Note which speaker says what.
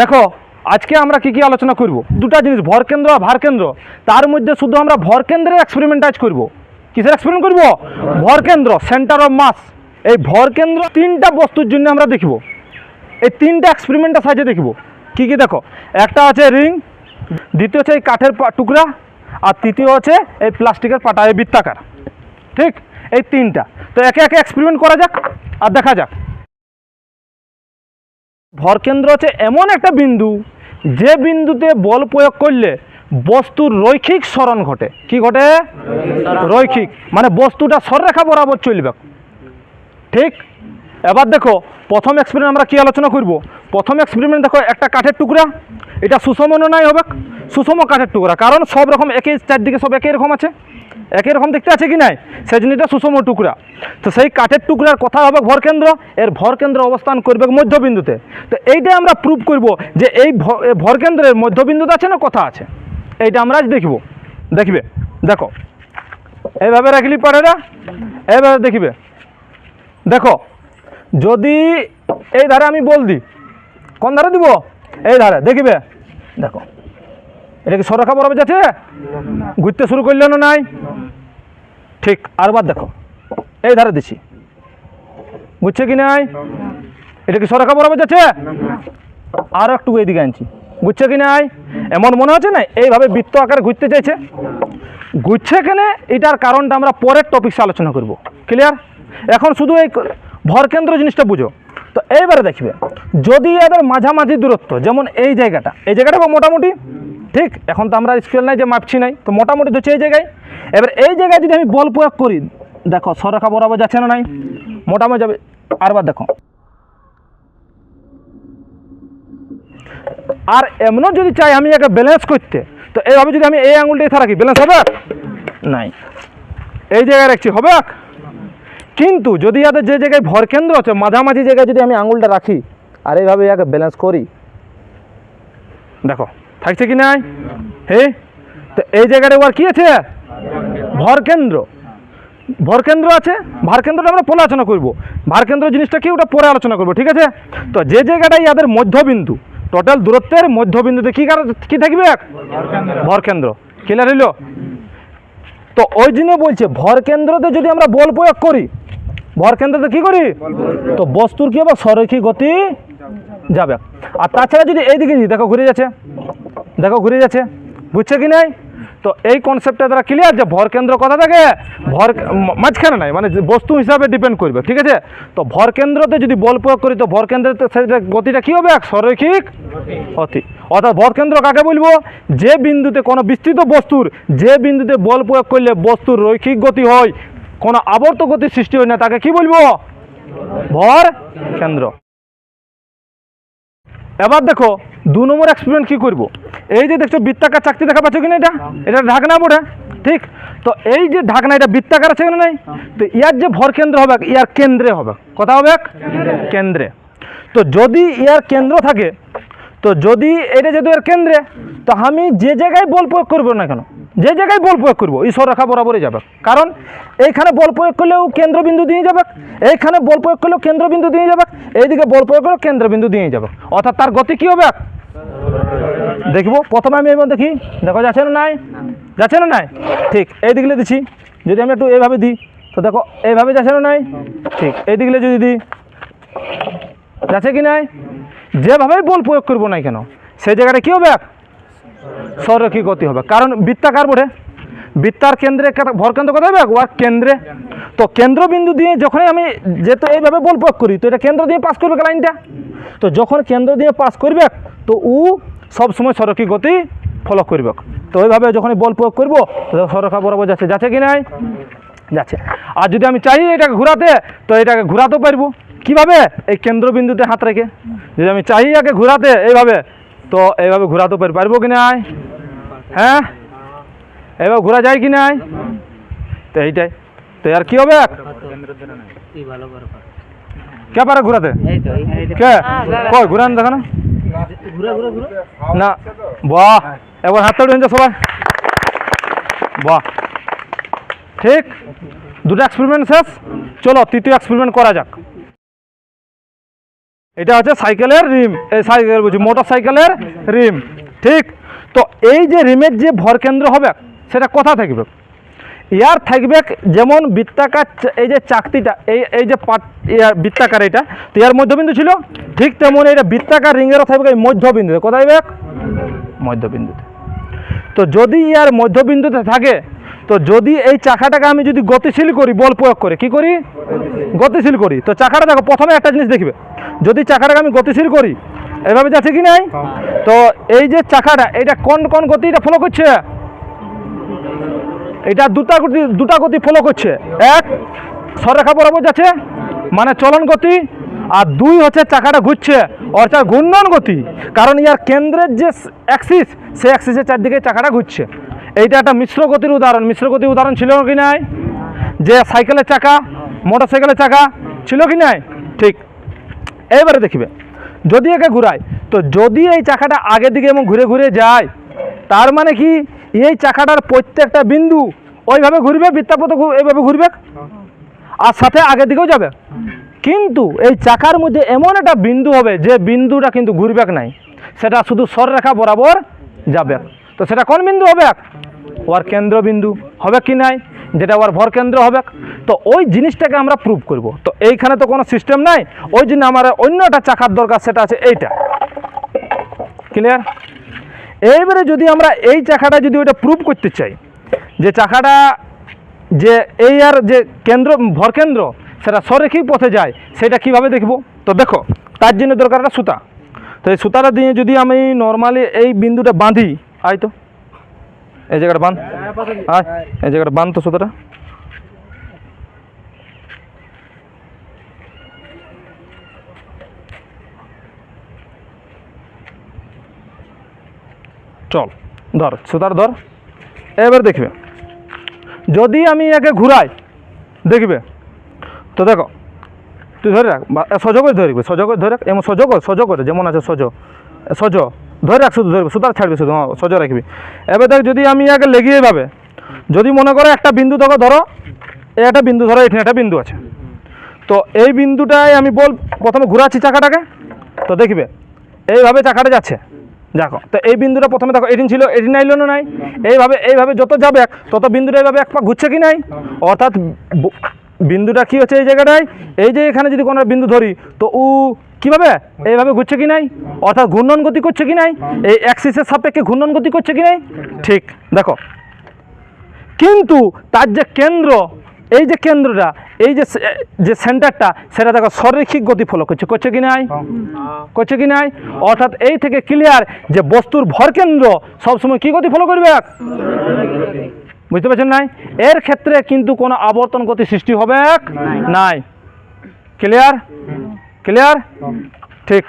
Speaker 1: দেখো, আজকে আমরা কি কি আলোচনা করব? দুটা জিনিস, ভর কেন্দ্র আর ভার কেন্দ্র। তার মধ্যে শুধু আমরা ভর কেন্দ্রের এক্সপেরিমেন্ট আজ করব। কিসের এক্সপেরিমেন্ট করব? ভর কেন্দ্র সেন্টার অফ মাস এই ভর কেন্দ্র তিনটা বস্তুর জন্য আমরা দেখব। এই তিনটা এক্সপেরিমেন্টের সাহায্যে দেখব। কি কি দেখো? একটা আছে রিং দ্বিতীয় হচ্ছে এই কাঠের টুকরা, আর তৃতীয় হচ্ছে এই প্লাস্টিকের পাটা এই বৃত্তাকার। ঠিক? এই তিনটা। তো একে একে এক্সপেরিমেন্ট করা যাক আর দেখা যাক। ভরকেন্দ্র হচ্ছে এমন একটা বিন্দু, যে বিন্দুতে বল প্রয়োগ করলে বস্তুর রৈখিক স্মরণ ঘটে। কি ঘটে? রৈখিক। মানে বস্তুটা সররেখা বরাবর চলবে। ঠিক? এবার দেখো, প্রথম এক্সপেরিমেন্ট আমরা কি আলোচনা করব? প্রথম এক্সপেরিমেন্ট দেখো, একটা কাঠের টুকরা, এটা সুষম নয়, হবে। সুষম কাঠের টুকরা। কারণ সব রকম একই চারদিকে সব একই রকম আছে। একই রকম দেখতে আছে কি নাই? সেই জন্য এটা সুষম টুকরা। তো সেই কাঠের টুকরার কথা হবে ভরকেন্দ্র এর ভরকেন্দ্র অবস্থান করবে মধ্যবিন্দুতে। তো এইটাই আমরা প্রুভ করব যে এই ভরকেন্দ্রের মধ্যবিন্দুতে আছে না কথা আছে? এইটা আমরা আজ দেখব। দেখবে? দেখো। এইভাবে রাখলি পারে না? এইভাবে দেখবে। দেখো। যদি এই ধারে আমি বল দিই, কোন ধারে দিব? এই ধারে। দেখিবে? দেখো। এটা কি সরকা বরাবর যাচ্ছে? ঘুরতে শুরু করলে না নাই? ঠিক আরবার দেখো। এই ধারে দিছি। বুঝছে কি নাই? এটা কি সরকা বরাবর যাচ্ছে? আর একটু এইদিকে আনছি। বুঝছে কি নাই? এমন মনে হচ্ছে না, এইভাবে বৃত্ত আকারে ঘুরতে চাইছে? ঘুরছে কেনে? এটার কারণটা আমরা পরের টপিক্সে আলোচনা করব। ক্লিয়ার এখন শুধু এই ভরকেন্দ্র জিনিসটা বুঝো। তো এইবারে দেখবে, যদি এদের মাঝামাঝি দূরত্ব, যেমন এই জায়গাটা এই জায়গাটা মোটামুটি? ঠিক? এখন তো আমরা স্কেল নাই যে মাপছি নাই। তো মোটামুটি ধরছে এই জায়গায়। এবার এই জায়গায় যদি আমি বল প্রয়োগ করি, দেখো সরেখা বরাবর যাচ্ছে না নাই? মোটামুটি যাবে। আরবার দেখো। আর এমনও যদি চাই আমি একে ব্যালেন্স করতে, তো এইভাবে যদি আমি এই আঙুলটা এথা রাখি ব্যালেন্স হবে? নাই। এই জায়গায় রাখছি, হবে? কিন্তু যদি ইয়াদের যে জায়গায় ভর কেন্দ্র আছে, মাঝামাঝি জায়গায় যদি আমি আঙুলটা রাখি, আর এইভাবে একে ব্যালেন্স করি, দেখো। থাকছে কি নাই? হে? তো এই জায়গাটা ওর কি আছে? ভর কেন্দ্র। ভর কেন্দ্র আছে? ভার কেন্দ্রটা আমরা পরে আলোচনা করব। ভার কেন্দ্র জিনিসটা কি? ওটা পরে আলোচনা করব, ঠিক আছে? তো যে জায়গাটা ইয়াদের মধ্যবিন্দু টোটাল দূরত্বের মধ্যবিন্দুতে কি কি থাকবে? ভর কেন্দ্র। ক্লিয়ার হইল? তো ওই জন্য বলছে, ভর কেন্দ্রতে যদি আমরা বল প্রয়োগ করি, ভর কেন্দ্রতে কি করি? তো বস্তুর কি হবে? সরৈখিক গতি যাবে। আর তাছাড়া যদি এইদিকে দেখো, ঘুরে যাচ্ছে। দেখো, ঘুরে যাচ্ছে। বুঝছে কি নাই? তো এই কনসেপ্টটা তারা ক্লিয়ার যে ভর কেন্দ্র কথা থাকে ভর মাঝখানে নাই মানে বস্তু হিসাবে ডিপেন্ড করবে, ঠিক আছে? তো ভর কেন্দ্রতে যদি বল প্রয়োগ করি, তো ভর কেন্দ্রতে সেটা গতিটা কী হবে? এক সরৈখিক অতি অর্থাৎ ভর কেন্দ্র কাকে বলব? যে বিন্দুতে কোনো বিস্তৃত বস্তুর, যে বিন্দুতে বল প্রয়োগ করলে বস্তুর রৈখিক গতি হয়, কোনো আবর্ত গতির সৃষ্টি হয় না, তাকে কি বলব? ভর কেন্দ্র। এবার দেখো, দু নম্বর এক্সপেরিমেন্ট কী করব? এই যে দেখছ, বৃত্তাকার চাকরি দেখা পাচ্ছ কিনা এটা? এটা ঢাকনা বটে ঠিক? তো এই যে ঢাকনা, এটা বৃত্তাকার আছে কিনা নাই? তো ইয়ার যে ভর কেন্দ্র হবে, ইয়ার কেন্দ্রে হবে। কথা হবে কেন্দ্রে। তো যদি ইয়ার কেন্দ্র থাকে, তো যদি এটা যেহেতু এর কেন্দ্রে, তো আমি যে জায়গায় বল প্রয়োগ করব না কেন? যে জায়গায় বল প্রয়োগ করব ঈশ্বর রেখা বরাবরই যাবে। কারণ এইখানে বল প্রয়োগ করলেও কেন্দ্রবিন্দু দিয়ে যাবে, এইখানে বল প্রয়োগ করলেও কেন্দ্রবিন্দু দিয়ে যাবে, এইদিকে বল প্রয়োগ করলেও কেন্দ্রবিন্দু দিয়ে যাবে। অর্থাৎ তার গতি কী হবে? দেখব, প্রথমে আমি এবার দেখি, দেখো যাচ্ছে না নাই? যাচ্ছে না নাই? ঠিক এই দিকলে দিচ্ছি। যদি আমি একটু এইভাবে দিই, তো দেখো, এইভাবে যাচ্ছে না নাই? ঠিক এই দিকলে যদি দিই, যাচ্ছে কি নাই? যেভাবেই বল প্রয়োগ করব না কেন, সেই জায়গাটা কী হবে? সরকি গতি হবে। কারণ বৃত্তাকার বটে? বৃত্তার কেন্দ্রে ভর কেন্দ্র কোথায় হবে? ওয়ার কেন্দ্রে। তো কেন্দ্রবিন্দু দিয়ে যখনই আমি যেহেতু এইভাবে বল প্রয়োগ করি, তো এটা কেন্দ্র দিয়ে পাস করবে লাইনটা? তো যখন কেন্দ্র দিয়ে পাস করবে, তো উ সব সময় সরকি গতি ফলো করবে। তো ওইভাবে যখন বল প্রয়োগ করব, তো বরাবর যাচ্ছে। যাচ্ছে কি নাই? যাচ্ছে। আর যদি আমি চাই এটাকে ঘোরাতে, তো এটাকে ঘোরাতেও পারব। কীভাবে? এই কেন্দ্রবিন্দুতে হাত রেখে। যদি আমি চাই একে ঘোরাতে, এইভাবে, তো এইভাবে ঘোরাতে পারি পারব কি নাই? হ্যাঁ? এবার ঘোরা যায় কি নাই? তো এইটাই। তো আর কি হবে? কে পারে ঘোরাতে? কে? কই, ঘুরান দেখো না। না। বাহ, একবার হাত তাড়ি হয়েছে সবাই। বাহ। ঠিক? দুটো এক্সপেরিমেন্ট শেষ। চলো, তৃতীয় এক্সপেরিমেন্ট করা যাক। এটা হচ্ছে সাইকেলের রিম। এই সাইকেল বলছি মোটর সাইকেলের রিম। ঠিক? তো এই যে রিমের যে ভর কেন্দ্র হবে, সেটা কোথা থাকবে? ইয়ার থাকবে যেমন বৃত্তাকার এই যে চাকতিটা, এই এই যে পাট ইয়ার বৃত্তাকার এটা, তো ইয়ার মধ্যবিন্দু ছিল? ঠিক তেমন এটা বৃত্তাকার রিঙেরও থাকবে এই মধ্যবিন্দুতে। কোথায় থাকবে? মধ্যবিন্দুতে। তো যদি ইয়ার মধ্যবিন্দুতে থাকে, তো যদি এই চাকাটাকে আমি যদি গতিশীল করি, বল প্রয়োগ করে, কি করি? গতিশীল করি। তো চাকাটা দেখো, প্রথমে একটা জিনিস দেখবে। যদি চাকাটাকে আমি গতিশীল করি এভাবে যাচ্ছে কি নাই? তো এই যে চাকাটা এটা কোন কোন গতি এটা ফলো করছে? এটা দুটা গতি দুটা গতি ফলো করছে। এক সররেখা বরাবর যাচ্ছে মানে চলন গতি আর দুই হচ্ছে চাকাটা ঘুরছে অর্থাৎ ঘূর্ণন গতি। কারণ ইয়ার কেন্দ্রের যে অ্যাক্সিস সেই অ্যাক্সিসের চারদিকে চাকাটা ঘুরছে। এইটা একটা মিশ্র গতির উদাহরণ। মিশ্র গতির উদাহরণ ছিল কি নাই? যে সাইকেলের চাকা মোটর সাইকেলের চাকা ছিল কি নাই? ঠিক। এইবারে দেখবে। যদি একে ঘুরায়, তো যদি এই চাকাটা আগের দিকে এবং ঘুরে ঘুরে যায়, তার মানে কি? এই চাকাটার প্রত্যেকটা বিন্দু ওইভাবে ঘুরবে বৃত্তাপত এইভাবে ঘুরবে? আর সাথে আগের দিকেও যাবে। কিন্তু এই চাকার মধ্যে এমন একটা বিন্দু হবে, যে বিন্দুটা কিন্তু ঘুরবে নাই। সেটা শুধু সররেখা বরাবর যাবে। তো সেটা কোন বিন্দু হবে? ওর কেন্দ্রবিন্দু। হবে কি নাই? যেটা ওর ভর কেন্দ্র হবে। তো ওই জিনিসটাকে আমরা প্রুভ করব। তো এইখানে তো কোনো সিস্টেম নাই। ওই জন্য আমার অন্য একটা চাকার দরকার, সেটা আছে এইটা। ক্লিয়ার এইবারে যদি আমরা এই চাকাটা যদি ওইটা প্রুভ করতে চাই, যে চাকাটা যে এই আর যে কেন্দ্র, ভর কেন্দ্র, সেটা সরেখেই পথে যায়, সেটা কীভাবে দেখব? তো দেখো, তার জন্য দরকার একটা সুতা। তো এই সুতাটা দিয়ে যদি আমি নর্মালি এই বিন্দুটা বাঁধি তো। এই জায়গাটা বাঁধ। এই জায়গাটা বাঁধ তো চল, ধর, সুতার ধর। এবার দেখবে। যদি আমি একে ঘুরাই, দেখবে? তো দেখো, তুই ধরে রাখ সোজা করে ধরবে সোজা করে ধরে রাখ, এমন সোজা কর সোজা করে, যেমন আছে সজ সোজো ধরে রাখ শুধু ধরবে সুতার ছাড়বি শুধু হ্যাঁ, সোজা রাখবি। এবার দেখ যদি আমি আগে লেগিয়ে পাবে যদি মনে করো একটা বিন্দু তোকে ধরো একটা বিন্দু ধরো এখানে একটা বিন্দু আছে। তো এই বিন্দুটায় আমি বল প্রথমে ঘুরাচ্ছি চাকাটাকে তো দেখবে এইভাবে চাকাটা যাচ্ছে। দেখো তো এই বিন্দুটা প্রথমে দেখো এটিন ছিল এটিন আইল না নাই। এইভাবে এইভাবে যত যাবে তত বিন্দুটা এইভাবে এক পা ঘুরছে কি নাই? অর্থাৎ বিন্দুটা কি হচ্ছে এই জায়গাটায়? এই যে এখানে যদি কোনো বিন্দু ধরি তো উ কীভাবে? এইভাবে ঘুরছে কি নাই? অর্থাৎ ঘূর্ণন গতি করছে কি নাই? এই অ্যাক্সিসের সাপেক্ষে ঘূর্ণন গতি করছে কি নাই? ঠিক দেখো। কিন্তু তার যে কেন্দ্র এই যে কেন্দ্রটা এই যে যে সেন্টারটা সেটা দেখো সরৈখিক গতি ফলো করছে করছে কি নাই? করছে কি নাই? অর্থাৎ এই থেকে ক্লিয়ার যে বস্তুর ভর কেন্দ্র সবসময় কি গতি ফলো করবে? এক বুঝতে পারছেন নাই? এর ক্ষেত্রে কিন্তু কোনো আবর্তন গতি সৃষ্টি হবে এক? নাই। ক্লিয়ার ক্লিয়ার ঠিক